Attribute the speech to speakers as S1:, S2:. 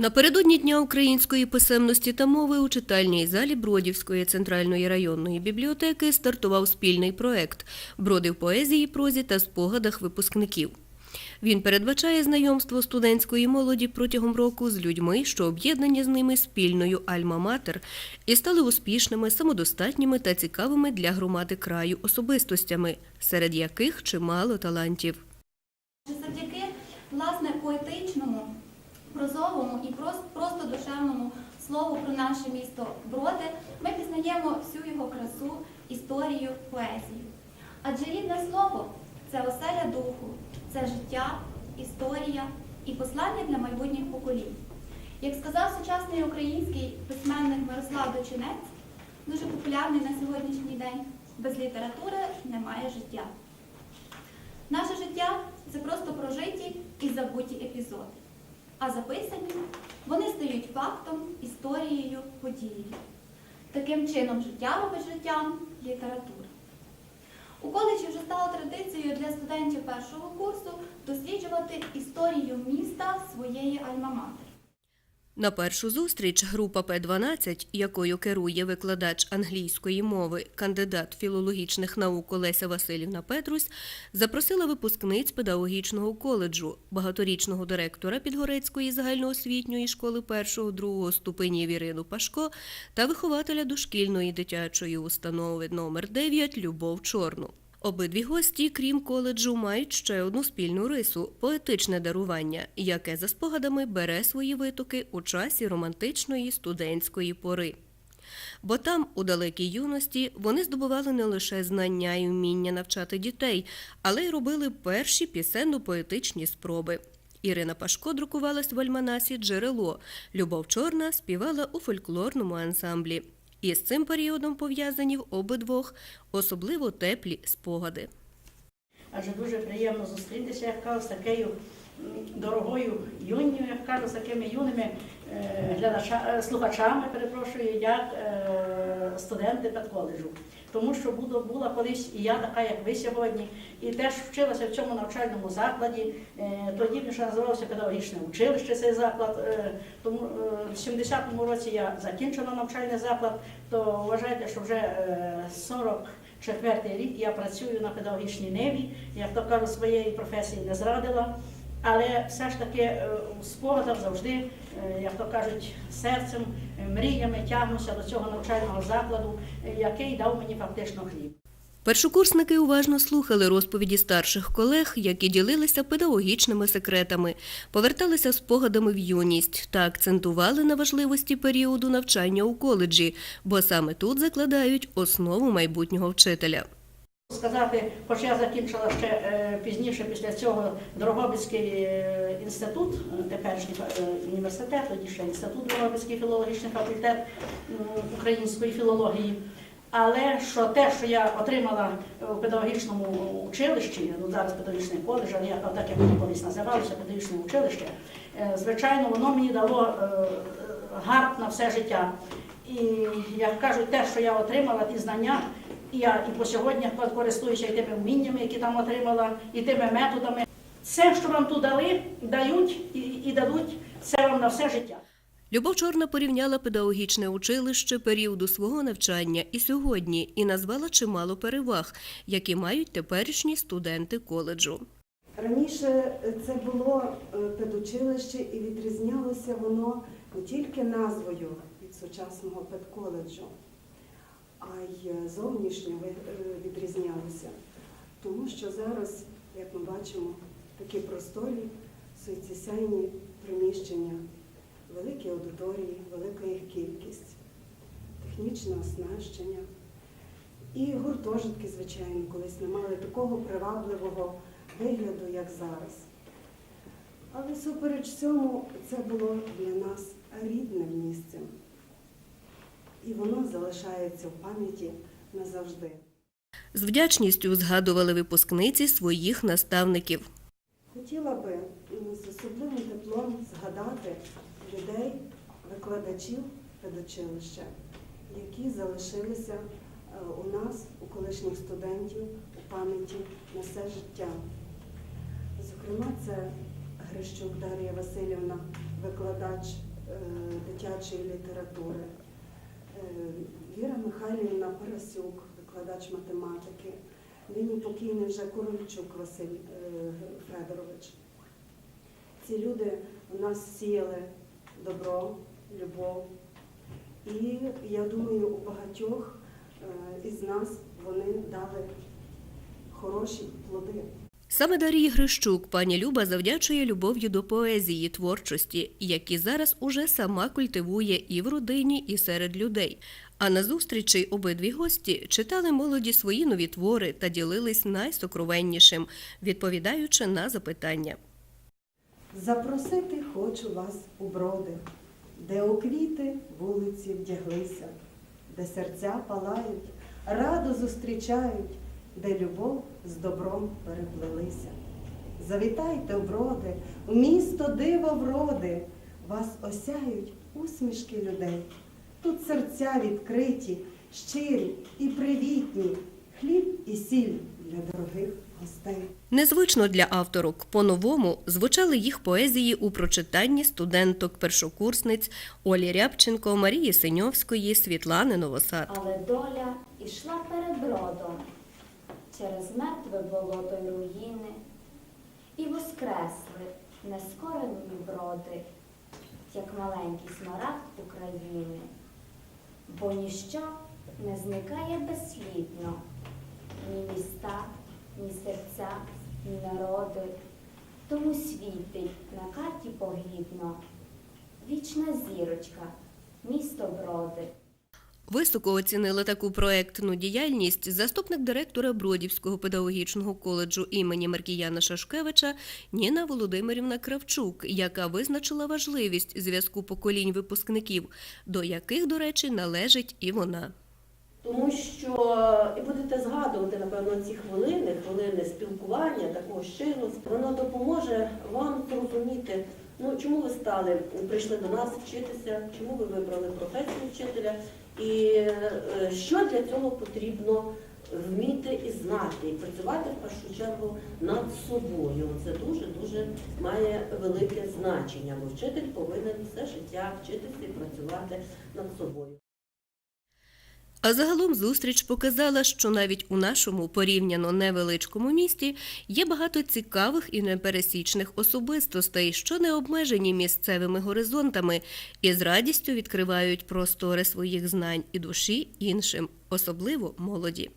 S1: Напередодні Дня української писемності та мови у читальній залі Бродівської центральної районної бібліотеки стартував спільний проект Броди в поезії, прозі та спогадах випускників. Він передбачає знайомство студентської молоді протягом року з людьми, що об'єднані з ними спільною альма-матер і стали успішними, самодостатніми та цікавими для громади краю особистостями, серед яких чимало талантів.
S2: Завдяки власне поетичному, прозовому і просто, душевному слову про наше місто Броди ми пізнаємо всю його красу, історію, поезію. Адже рідне слово це оселя духу, це життя, історія і послання для майбутніх поколінь. Як сказав сучасний український письменник Мирослав Дочинець, дуже популярний на сьогоднішній день, без літератури немає життя. Наше життя це просто прожиті і забуті епізоди. А записані вони стають фактом, історією, подією. Таким чином життя робить життям література. У коледжі вже стало традицією для студентів першого курсу досліджувати історію міста своєї альма-матер.
S1: На першу зустріч група П-12, якою керує викладач англійської мови, кандидат філологічних наук Олеся Васильівна Петрусь, запросила випускниць педагогічного коледжу, багаторічного директора Підгорецької загальноосвітньої школи першого-другого ступенів Ірину Пашко та вихователя дошкільної дитячої установи номер 9 Любов Чорну. Обидві гості, крім коледжу, мають ще одну спільну рису поетичне дарування, яке за спогадами бере свої витоки у часі романтичної студентської пори. Бо там, у далекій юності, вони здобували не лише знання і вміння навчати дітей, але й робили перші пісенно-поетичні спроби. Ірина Пашко друкувалась в альманасі Джерело. Любов Чорна співала у фольклорному ансамблі. І з цим періодом пов'язані в обидвох особливо теплі спогади.
S3: Адже дуже приємно зустрітися, як кажу, з такою дорогою юнню, як кажу, з такими юними е, глядача, е, слухачами, перепрошую, як е, студенти педколеджу. Тому що була колись і я така, як ви сьогодні, і теж вчилася в цьому навчальному закладі. Е, Тоді він ще називався педагогічне училище цей заклад. Е, Тому е, в 70-му році я закінчила навчальний заклад, то вважайте, що вже е, 40 Четвертий рік я працюю на педагогічній ниві, як то кажу, своєї професії не зрадила, але все ж таки е, у спогадах завжди, е, як то кажуть, серцем, е, мріями тягнуся до цього навчального закладу, який дав мені фактично хліб.
S1: Першокурсники уважно слухали розповіді старших колег, які ділилися педагогічними секретами, поверталися спогадами в юність та акцентували на важливості періоду навчання у коледжі, бо саме тут закладають основу майбутнього вчителя.
S3: Сказати, хоч я закінчила ще е, пізніше після цього Дрогобицький е, інститут, е, теперішній е, університет, тоді ще інститут Дрогобицький філологічний факультет української філології. Але що те, що я отримала у педагогічному училищі, ну зараз педагогічний коледж, але я так як колись називалося, педагогічне училище, е, звичайно, воно мені дало е, гард на все життя. І як кажуть, те, що я отримала, ті знання, і я і по сьогодні користуюся і тими вміннями, які там отримала, і тими методами. Все, що вам тут дали, дають і, і дадуть, це вам на все життя.
S1: Любов Чорна порівняла педагогічне училище періоду свого навчання і сьогодні і назвала чимало переваг, які мають теперішні студенти коледжу.
S4: Раніше це було е, педучилище і відрізнялося воно не тільки назвою від сучасного педколеджу, а й зовнішньо е, відрізнялося. Тому що зараз, як ми бачимо, такі просторі, суцісяйні приміщення, великі аудиторії, велика їх кількість, технічне оснащення. І гуртожитки, звичайно, колись не мали такого привабливого вигляду, як зараз. Але супереч цьому це було для нас рідним. І воно залишається в пам'яті назавжди.
S1: З вдячністю згадували випускниці своїх наставників.
S4: Хотіла би з особливим теплом згадати людей, викладачів педучилища, які залишилися е, у нас, у колишніх студентів, у пам'яті на все життя. Зокрема, це Грищук Дар'я Васильівна, викладач е, дитячої літератури. Е, Віра Михайлівна Парасюк, викладач математики. Нині покійний вже Корольчук Василь е, Федорович. Ці люди у нас сіяли добро, любов. І я думаю, у багатьох е, із нас вони дали хороші плоди.
S1: Саме Дарії Грищук пані Люба завдячує любов'ю до поезії, творчості, які зараз уже сама культивує і в родині, і серед людей. А на зустрічі обидві гості читали молоді свої нові твори та ділились найсокровеннішим, відповідаючи на запитання.
S4: Запросити хочу вас у броди, де у квіти вулиці вдяглися, де серця палають, радо зустрічають, де любов з добром переплелися. Завітайте в броди, у місто дива вроди, вас осяють усмішки людей. Тут серця відкриті, щирі і привітні, хліб і сіль для дорогих гостей.
S1: Незвично для авторок по-новому звучали їх поезії у прочитанні студенток-першокурсниць Олі Рябченко, Марії Синьовської, Світлани Новосад.
S5: Але доля ішла перед бродом через мертве болото й руїни, і воскресли нескорені броди, як маленький смарагд України. Бо ніщо не зникає безслідно, ні міста, ні серця, ні народи, тому світить на карті погідно вічна зірочка, місто броди.
S1: Високо оцінила таку проектну діяльність заступник директора Бродівського педагогічного коледжу імені Маркіяна Шашкевича Ніна Володимирівна Кравчук, яка визначила важливість зв'язку поколінь випускників, до яких, до речі, належить і вона.
S6: Тому що і будете згадувати, напевно, ці хвилини, хвилини спілкування, такого щирого, воно допоможе вам зрозуміти, ну чому ви стали, прийшли до нас вчитися, чому ви вибрали професію вчителя, і е, що для цього потрібно вміти і знати, і працювати в першу чергу над собою. Це дуже дуже має велике значення, бо вчитель повинен все життя вчитися і працювати над собою.
S1: А загалом зустріч показала, що навіть у нашому порівняно невеличкому місті є багато цікавих і непересічних особистостей, що не обмежені місцевими горизонтами і з радістю відкривають простори своїх знань і душі іншим, особливо молоді.